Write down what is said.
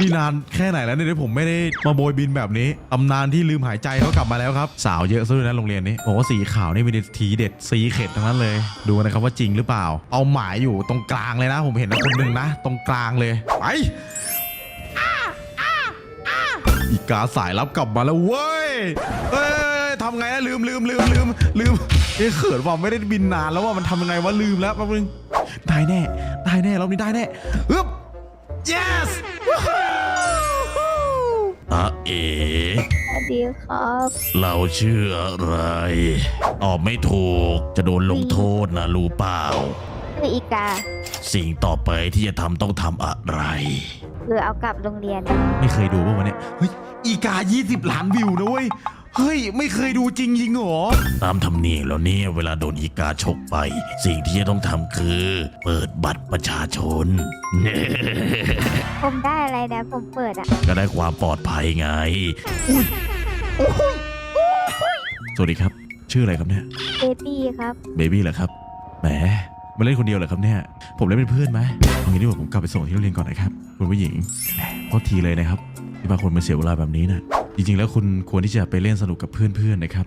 นี่นานแค่ไหนแล้วเนี่ยที่ผมไม่ได้มาโบยบินแบบนี้ตำนานที่ลืมหายใจเขากลับมาแล้วครับ สาวเยอะซะด้วยนะโรงเรียนนี้บอกว่าสีขาวนี่เป็นทีเด็ดสีเข็ดทั้งนั้นเลย ดูนะครับว่าจริงหรือเปล่า เอาหมายอยู่ตรงกลางเลยนะ ผมเห็นนะคนหนึ่งนะ ตรงกลางเลยไปอีกาสายรับกลับมาแล้วเว้ยเอ้ยทำไงนะลืมลืมลืมลืมลืมเอ้เขินว่าไม่ได้บินนานแล้วว่ามันทำยังไงวะลืมแล้วแป๊บนึงได้แน่ได้แน่รอบนี้ได้แน่ฮึบ yes อะเอ๋สวัสดีครับ เราชื่ออะไรตอบไม่ถูกจะโดนลงโทษนะรู้เปล่า คืออีกา สิ่งต่อไปที่จะทำต้องทำอะไร คือเอากลับโรงเรียนไม่เคยดูป่ะวันเนี้ยเฮ้ยอีกา 20 ล้านวิวนะเว้ย เฮ้ย ไม่เคยดูจริงจริงๆเหรอ ตามธรรมเนียมแล้วเนี่ยเวลาโดนอีกาฉกไป สิ่งที่จะต้องทำคือ เปิดบัตรประชาชน ผมได้อะไรนะผมเปิดอะ ก็ได้ความปลอดภัยไงสวัสดีครับ ชื่ออะไรครับเนี่ย เบบี้ครับ เบบี้เหรอครับ แหม มาเล่นคนเดียวเหรอครับเนี่ย ผมเล่นเป็นเพื่อนไหมเอางี้ดีกว่าผมกลับไปส่งที่โรงเรียนก่อนนะครับ คุณผู้หญิง แหมโทษทีเลยนะครับ ที่พาคนมาเสียเวลาแบบนี้นะจริงๆ แล้วคุณควรที่จะไปเล่นสนุกกับเพื่อนๆ นะครับ